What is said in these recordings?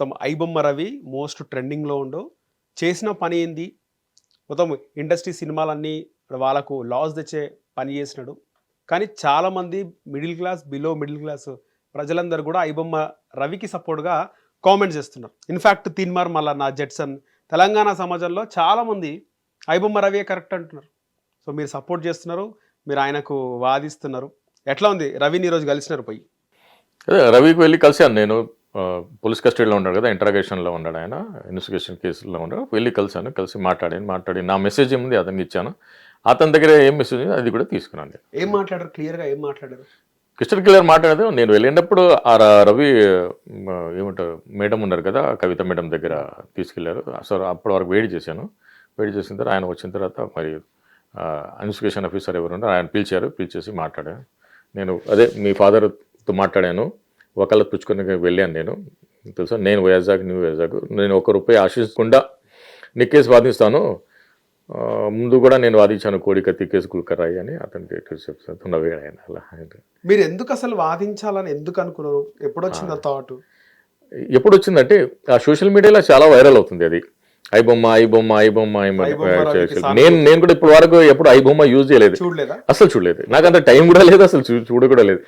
మొత్తం ఐబొమ్మ రవి మోస్ట్ ట్రెండింగ్లో ఉండు చేసిన పని ఏంది? మొత్తం ఇండస్ట్రీ సినిమాలన్నీ వాళ్ళకు లాస్ తెచ్చే పని చేసినాడు. కానీ చాలామంది middle class below middle class ప్రజలందరూ కూడా ఐబొమ్మ రవికి సపోర్ట్గా కామెంట్ చేస్తున్నారు. ఇన్ఫ్యాక్ట్ తిన్మార్ మళ్ళా నా జెట్సన్ తెలంగాణ సమాజంలో చాలామంది ఐబొమ్మ రవియే కరెక్ట్ అంటున్నారు. సో మీరు సపోర్ట్ చేస్తున్నారు మీరు ఆయనకు వాదిస్తున్నారు. ఎట్లా ఉంది? రవిని ఈరోజు కలిసినారు పోయి. రవికి వెళ్ళి కలిశాను నేను. పోలీస్ కస్టడీలో ఉన్నాడు కదా ఇంటరాగేషన్లో ఉన్నాడు ఆయన ఇన్వెస్టిగేషన్ కేసులో ఉన్నాడు. వెళ్ళి కలిశాను కలిసి మాట్లాడాను మాట్లాడి నా మెసేజ్ ఏముంది అతనికి ఇచ్చాను. అతని దగ్గర ఏం మెసేజ్ ఉంది అది కూడా తీసుకున్నాను నేను. ఏం మాట్లాడారు? క్లియర్గా ఏం మాట్లాడారు? క్రిస్టల్ క్లియర్ మాట్లాడదు నేను వెళ్ళినప్పుడు ఆ రవి ఏమంటారు మేడం ఉన్నారు కదా కవిత మేడం దగ్గర తీసుకెళ్ళారు. సో అప్పటి వరకు వెయిట్ చేశాను. వెయిట్ చేసిన తర్వాత ఆయన వచ్చిన తర్వాత మరి ఇన్వెస్టిగేషన్ ఆఫీసర్ ఎవరు ఆయన పిలిచారు పిలిచేసి మాట్లాడాను. నేను అదే మీ ఫాదర్తో మాట్లాడాను. ఒకళ్ళ పుచ్చుకొని వెళ్ళాను నేను. తెలుసా? నేను వైజాగ్ నువ్వు వైజాగ్. నేను ఒక రూపాయి ఆశించకుండా నీ కేసు వాదిస్తాను. ముందు కూడా నేను వాదించాను కోడికత్తి కేసు కుల్కరాయి అని. అతనికి చెప్తాను నవ్వాడు ఆయన అలా మీరు ఎందుకు అసలు వాదించాలని ఎందుకు అనుకున్నారు? ఎప్పుడు వచ్చింది ఆ థాట్ ఎప్పుడు వచ్చిందంటే ఆ సోషల్ మీడియాలో చాలా వైరల్ అవుతుంది అది. ఐ బొమ్మ ఐ బొమ్మ ఐ బొమ్మ. నేను నేను కూడా ఇప్పుడు వరకు ఎప్పుడు ఐ బొమ్మ యూజ్ చేయలేదు. అసలు చూడలేదు. నాకు అంత టైం కూడా లేదు అసలు చూడ కూడా లేదు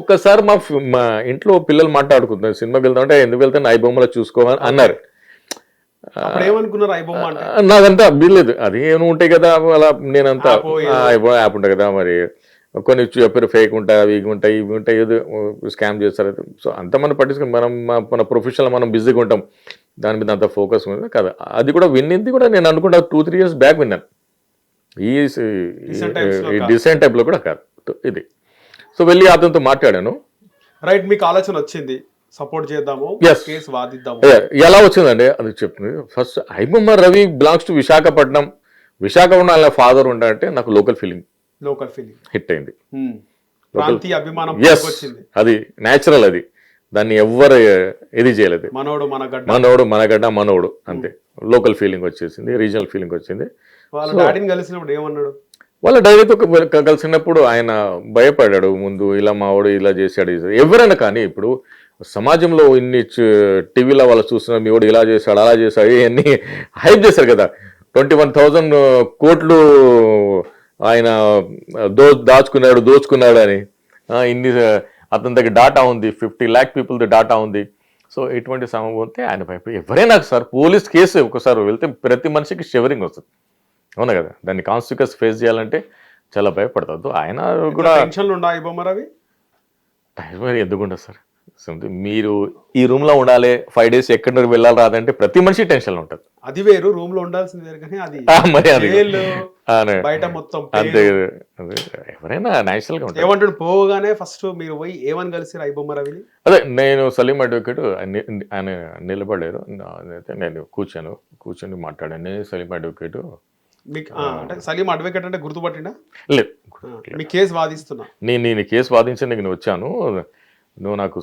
ఒక్కసారి మా మా ఇంట్లో పిల్లలు మాట్లాడుకుంటున్నారు. సినిమాకి వెళ్తాం అంటే ఎందుకు వెళ్తాను? ఐ బొమ్మలో చూసుకోమని అన్నారు. నాకంతా వీల్లేదు. అది ఏమో ఉంటాయి కదా అలా నేనంతా యాప్ ఉంటుంది కదా మరి. కొన్ని చెప్పారు ఫేక్ ఉంటాయి అవి ఇవి ఉంటాయి ఇవి ఉంటాయి ఏదో స్కామ్ చేస్తారు. సో అంత మనం పట్టించుకుని మనం మన ప్రొఫెషనల్ మనం బిజీగా ఉంటాం. దాని మీద అంత ఫోకస్ ఉంది కదా అది కూడా విన్నింది కూడా నేను అనుకుంటా టూ త్రీ ఇయర్స్ బ్యాక్ విన్నాను. ఈ. డిసెంట్ టైప్లో కూడా కాదు. ఇది. సో వెళ్ళి అతనితో మాట్లాడాను. రైట్ మీకు ఆలోచన వచ్చింది. సపోర్ట్ చేద్దాము. కేసు వాదిద్దాము. ఎలా వచ్చిందండి అది చెప్తుంది. First iBomma Ravi belongs to Visakhapatnam Visakhapatnam వాళ్ళ ఫాదర్ ఉండాలంటే నాకు local feeling local feeling. Hit అయింది. ప్రాంతీయ అభిమానం వచ్చింది అది న్యాచురల్ అది. దాన్ని ఎవ్వరు ఇది చేయలేదు. మనోడు మన గడ్డ. మనోడు మనగడ్డ మనోడు అంతే. లోకల్ ఫీలింగ్ వచ్చేసింది రీజనల్ ఫీలింగ్ వచ్చింది. వాళ్ళ డాడీని కలిసినప్పుడు ఏమన్నాడు? వాళ్ళ డైరీతో కలిసినప్పుడు ఆయన భయపడ్డాడు ముందు ఇలా మావాడు ఇలా చేశాడు. ఎవరైనా కానీ ఇప్పుడు సమాజంలో ఇన్ని టీవీలో వాళ్ళు చూస్తున్నారు మీ వాడు ఇలా చేశాడు అలా చేశాడు ఇవన్నీ హైప్ చేశారు కదా. ట్వంటీ వన్ థౌజండ్ కోట్లు ఆయన దో దాచుకున్నాడు దోచుకున్నాడు అని ఇన్ని అతని దగ్గర డాటా ఉంది. ఫిఫ్టీ ల్యాక్ పీపుల్ది డాటా ఉంది. సో ఇటువంటి సమయం ఉంటే ఆయన భయపడి ఎవరైనా సార్ పోలీస్ కేసు ఒకసారి వెళ్తే ప్రతి మనిషికి షివరింగ్ వస్తుంది. అవునా కదా? దాన్ని కాన్సిక్వెన్స్ ఫేస్ చేయాలంటే చాలా భయపడతాడు ఆయన కూడా టెన్షన్లు ఉండా ఐబొమ్మ రవి? టైం మరి ఎందుకు ఉండదు సార్? మీరు ఈ రూమ్లో ఉండాలి ఫైవ్ డేస్ ఎక్కడి వెళ్ళాలి రాదంటే ప్రతి మనిషి టెన్షన్ ఉంటుంది. అది వేరు రూమ్లో ఉండాల్సింది వేరు కానీ అది మరి అది. బయట మొత్తం అంతే. ఎవరైనా న్యాచురల్గా ఏమంటాడు? పోగానే ఫస్ట్ మీరు పోయి ఏమని కలిసి ఐబొమ్మ రవిని? అదే నేను సలీం అడ్వకేట్ ఆయన- ఆయన నిలబడారు నా- అయితే నేను కూర్చాను కూర్చొని మాట్లాడాను. నేను సలీం అడ్వకేట్ మీకు అంటే సలీం అడ్వకేట్ అంటే గుర్తుపట్టిండా? లేదు. మీ కేసు వాదిస్తున్నా. నేను నేను కేసు వాదించడానికి నేను వచ్చాను. నువ్వు నాకు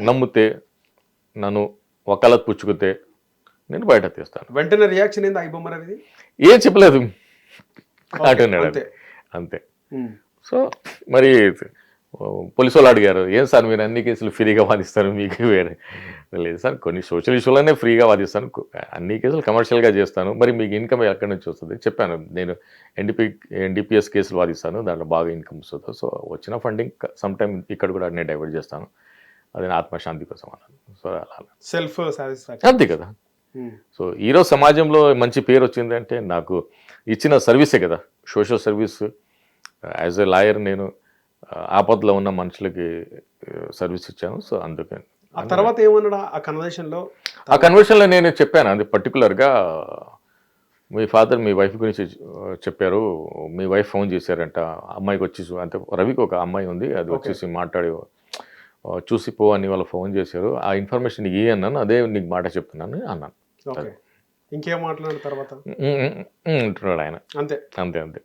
నమ్మితే నన్ను వకాలత్ పుచ్చుకుతే నేను బయట తీస్తాను. వెంటనే రియాక్షన్ ఏంది ఐబొమ్మ రవిది? ఏం చెప్పలేదు. అంటున్నాడు అంతే. ఉమ్. సో మరి పోలీసు వాళ్ళు అడిగారు ఏం సార్ మీరు అన్ని కేసులు ఫ్రీగా వాదిస్తారు మీకు వేరే లేదు సార్ కొన్ని సోషల్ ఇష్యూలనే ఫ్రీగా వాదిస్తాను అన్ని కేసులు కమర్షియల్గా చేస్తాను మరి మీకు ఇన్కమ్ ఎక్కడి నుంచి వస్తుంది? చెప్పాను నేను ఎన్డీపీ ఎన్డీపీఎస్ కేసులు వాదిస్తాను దాంట్లో బాగా ఇన్కమ్ వస్తుంది సో వచ్చిన ఫండింగ్ సమ్ టైమ్ ఇక్కడ కూడా నేను డైవర్ట్ చేస్తాను అది నా ఆత్మశాంతి కోసం అన్నాను. సో అలా. సెల్ఫ్ సాటిస్ఫాక్షన్ అంతే కదా. సో ఈరోజు సమాజంలో మంచి పేరు వచ్చింది అంటే నాకు ఇచ్చిన సర్వీసే కదా. Social service as a lawyer నేను ఆపదలో ఉన్న మనుషులకి సర్వీస్ ఇచ్చాను. సో అందుకే. ఆ తర్వాత ఏమన్నాడు ఆ కన్వర్సేషన్లో ఆ కన్వర్షన్లో నేను చెప్పాను. అది పర్టికులర్గా మీ ఫాదర్ మీ వైఫ్ గురించి చెప్పారు. మీ వైఫ్ ఫోన్ చేశారంట. అమ్మాయికి వచ్చి చూ- అంటే రవికి ఒక అమ్మాయి ఉంది. అది వచ్చేసి మాట్లాడి ఆ, చూసి పో అని వాళ్ళు ఫోన్ చేశారు. ఆ ఇన్ఫర్మేషన్ ఏ అన్నాను. అదే నీకు మాట చెప్తున్నాను అన్నాను. ఓకే. ఇంకేం మాట్లాడిన తర్వాత? ఆయన. అంతే. అంతే అంతే.